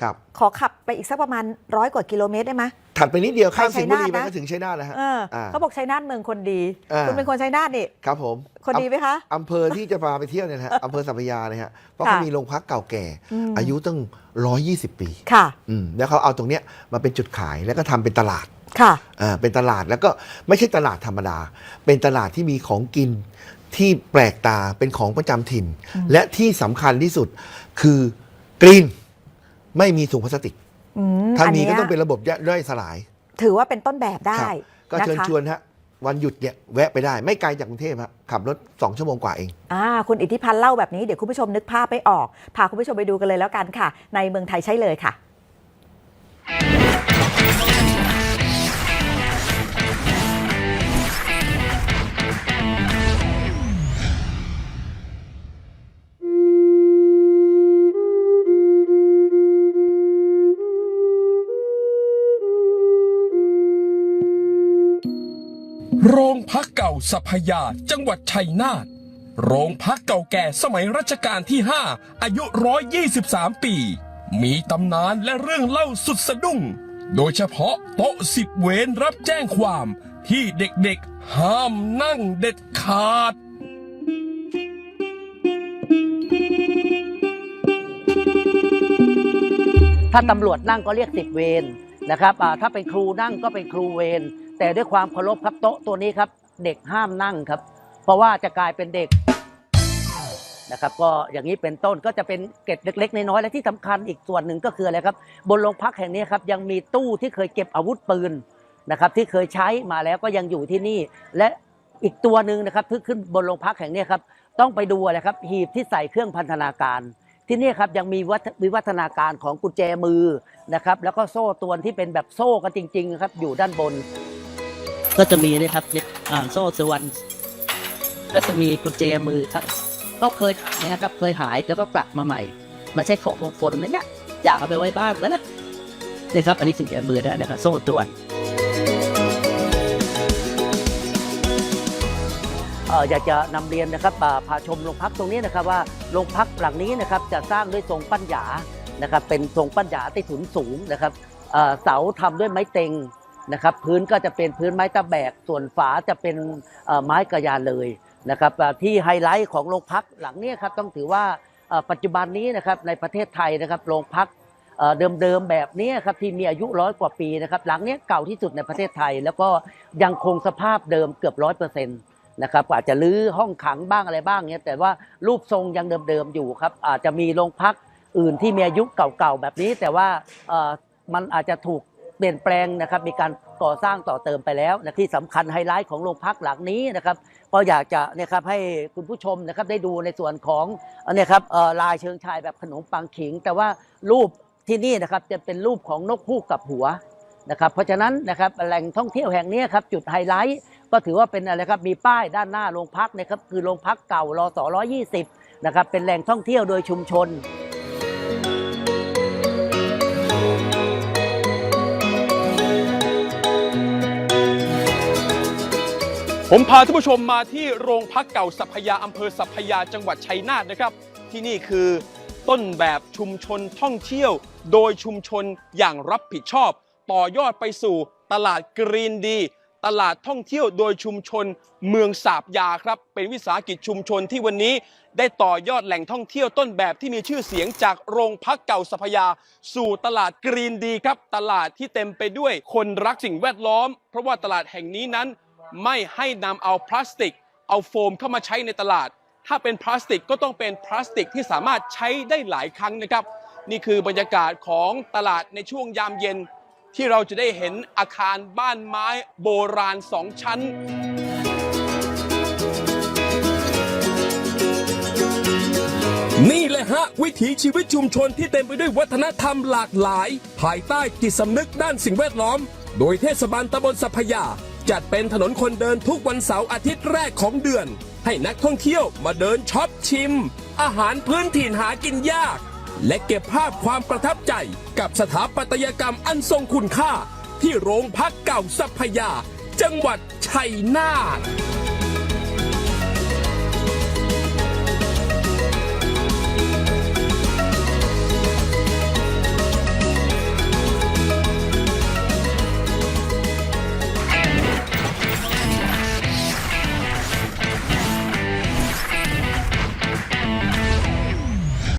ครับขอขับไปอีกสักประมาณร้อยกว่ากิโลเมตรได้ไหม ถัดไปนิดเดียวข้ามไปชัสิยงห์บุรีนาทไปนะ ก็ถึงชัยนาทแล้วฮะเอออ่าเขาบอกชัยนาทเมืองคนดี อ่า คุณเป็นคนชัยนาทนี่ ครับผมคนดีไหมคะ อำเภอที่จะพาไปเที่ยวเนี่ยนะฮะ อำเภอสัพพยาเนี่ยฮะ เพราะเขาค่ะมีโรงพักเก่าแก่ อืม อายุตั้ง 120 ปีค่ะ อืมแล้วเขาเอาตรงเนี้ยมาเป็นจุดขายแล้วก็ทำเป็นตลาดค่ะ อ่าเป็นตลาดแล้วก็ไม่ใช่ตลาดธรรมดา เป็นตลาดที่มีของกินที่แปลกตาเป็นของประจำถิ่น และที่สำคัญที่สุดคือกรีน ไม่มีถุงพลาสติก อืมถ้ามีนก็เนี้ยต้องเป็นระบบย่อยสลาย ถือว่าเป็นต้นแบบได้ครับ ก็เชิญนะคะชวนฮะวันหยุดเนี่ยแวะไปได้ไม่ไกลจากกรุงเทพฮะขับรถ 2 ชั่วโมงกว่าเอง อ่าคุณอิทธิพันธ์เล่าแบบนี้เดี๋ยวคุณผู้ชมนึกภาพไปออก พาคุณผู้ชมไปดูกันเลยแล้วกันค่ะ ในเมืองไทยใช่เลยค่ะ โรงพักเก่าสัพยาจังหวัดชัยนาท โรงพักเก่าแก่สมัยรัชกาลที่ 5 อายุ 123 ปี มีตำนานและเรื่องเล่าสุดสะดุ้ง โดยเฉพาะโต๊ะสิบเวรรับแจ้งความที่เด็กๆห้ามนั่งเด็ดขาด ถ้าตำรวจนั่งก็เรียกสิบเวรนะครับอ่าถ้าเป็นครูนั่งก็เป็นครูเวร แต่ด้วยความเคารพครับโต๊ะตัวนี้ครับ เด็กห้ามนั่งครับ เพราะว่าจะกลายเป็นเด็กนะครับก็อย่างนี้เป็นต้นก็จะเป็นเกร็ดเล็กๆน้อยๆและที่สำคัญอีกส่วนหนึ่งก็คืออะไรครับบนโรงพักแห่งนี้ครับยังมีตู้ที่เคยเก็บอาวุธปืนนะครับที่เคยใช้มาแล้วก็ยังอยู่ที่นี่ และอีกตัวหนึ่งนะครับที่ขึ้นบนโรงพักแห่งนี้ครับต้องไปดูอะไรครับหีบที่ใส่เครื่องพันธนาการที่นี่ครับยังมีวิวัฒนาการของกุญแจมือนะครับแล้วก็โซ่ตรวที่เป็นแบบโซ่กันจริงๆครับอยู่ด้านบน ก็จะมีนะครับอ่าโซ่สวรรณก็จะมีกุญแจมือครับก็เคยนะครับเคยหายแล้วก็กลับมาใหม่มาใช่ของมงคลนะเนี่ยอยากเอาไปไว้บ้านแล้วนะนี่ครับอันนี้กุญแจมือนะนะครับโซ่ตรวนเอ่ออยากจะนำเรียนนะครับพาชมโรงพักตรงนี้นะครับว่าโรงพักหลังนี้นะครับจะสร้างด้วยทรงปัญญานะครับเป็นทรงปัญญาใต้ถุนสูงนะครับเอ่อเสาทำด้วยไม้เต็ง นะครับพื้นก็จะเป็นพื้นไม้ตะแบก ส่วนฝาจะเป็นไม้กระยาเลยนะครับที่ไฮไลท์ของโรงพักหลังเนี้ครับต้องถือว่าปัจจุบันนี้นะครับในประเทศไทยนะครับโรงพักเดิมๆแบบนี้ครับที่มีอายุร้อยกว่าปีนะครับหลังเนี้ยเก่าที่สุดในประเทศไทย แล้วก็ยังคงสภาพเดิมเกือบร้อยเปอร์เซ็นต์นะครับอาจจะรื้อห้องขังบ้างอะไรบ้างเนี้ยแต่ว่ารูปทรงยังเดิมๆอยู่ครับอาจจะมีโรงพักอื่นที่มีอายุเก่าๆแบบนี้ แต่ว่ามันอาจจะถูก เปลี่ยนแปลงนะครับมีการก่อสร้างต่อเติมไปแล้วนะที่สำคัญไฮไลท์ของโรงพักหลังนี้นะครับก็อยากจะนี่ยครับให้คุณผู้ชมนะครับได้ดูในส่วนของเอ่อเนี่ยครับลายเชิงชายแบบขนมปังขิง แต่ว่ารูปที่นี่นะครับจะเป็นรูปของนกฮูกกับหัวนะครับเพราะฉะนั้นนะครับแหล่งท่องเที่ยวแห่งนี้ครับจุดไฮไลท์ก็ถือว่าเป็นอะไรครับมีป้ายด้านหน้าโรงพักนะครับคือโรงพักเก่ารอส120นะครับเป็นแหล่งท่องเที่ยวโดยชุมชน ผมพาท่านผู้ชมมาที่โรงพักเก่าสัพพยาอำเภอสัพพยาจังหวัดชัยนาทนะครับ ที่นี่คือต้นแบบชุมชนท่องเที่ยว โดยชุมชนอย่างรับผิดชอบ ต่อยอดไปสู่ตลาดกรีนดี ตลาดท่องเที่ยวโดยชุมชนเมืองสาบยาครับ เป็นวิสาหกิจชุมชนที่วันนี้ได้ต่อยอดแหล่งท่องเที่ยวต้นแบบที่มีชื่อเสียงจากโรงพักเก่าสัพยา สู่ตลาดกรีนดีครับ ตลาดที่เต็มไปด้วยคนรักสิ่งแวดล้อม เพราะว่าตลาดแห่งนี้นั้น ไม่ให้นำเอาพลาสติก เอาโฟมเข้ามาใช้ในตลาด ถ้าเป็นพลาสติกก็ต้องเป็นพลาสติกที่สามารถใช้ได้หลายครั้งนะครับ นี่คือบรรยากาศของตลาดในช่วงยามเย็น ที่เราจะได้เห็นอาคารบ้านไม้โบราณสองชั้นนี่แหละฮะ วิถีชีวิตชุมชนที่เต็มไปด้วยวัฒนธรรมหลากหลาย ภายใต้จิตสำนึกด้านสิ่งแวดล้อม โดยเทศบาลตำบลสัพพยา จัดเป็นถนนคนเดินทุกวันเสาร์อาทิตย์แรกของเดือน ให้นักท่องเที่ยวมาเดินช็อปชิม อาหารพื้นถิ่นหากินยาก และเก็บภาพความประทับใจกับสถาปัตยกรรมอันทรงคุณค่า ที่โรงพักเก่าสัพพยา จังหวัดชัยนาท